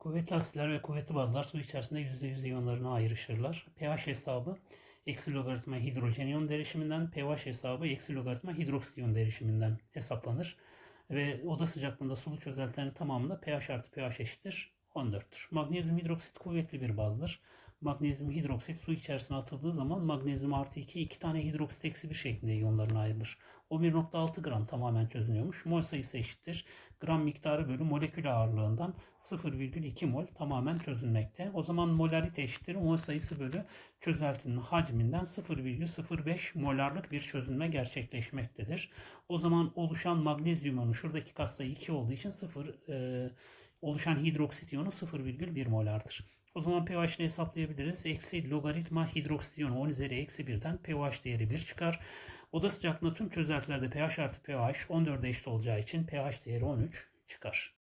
Kuvvetli asitler ve kuvvetli bazlar su içerisinde %100 iyonlarına ayrışırlar. pH hesabı eksi logaritma hidrojen iyon derişiminden, pH hesabı eksi logaritma hidroksit iyon derişiminden hesaplanır. Ve oda sıcaklığında sulu çözeltilerin tamamında pH artı pH eşittir 14'tür. Magnezyum hidroksit kuvvetli bir bazdır. Magnezyum hidroksit su içerisine atıldığı zaman magnezyum artı 2 iki tane hidroksit eksi 1 şeklinde iyonlarına ayrılır. O 1.6 gram tamamen çözünüyormuş. Mol sayısı eşittir. Gram miktarı bölü molekül ağırlığından 0,2 mol tamamen çözülmekte. O zaman molarite eşittir. Mol sayısı bölü çözeltinin hacminden 0,05 molarlık bir çözünme gerçekleşmektedir. O zaman oluşan magnezyum iyonu şuradaki katsayı 2 olduğu için 0 e, oluşan hidroksit iyonu 0,1 molardır. O zaman pH'ini hesaplayabiliriz. Eksi logaritma hidroksit iyonu 10 üzeri eksi 1'den pH değeri 1 çıkar. Oda sıcaklığında tüm çözeltilerde pH artı pH 14'e eşit olacağı için pH değeri 13 çıkar.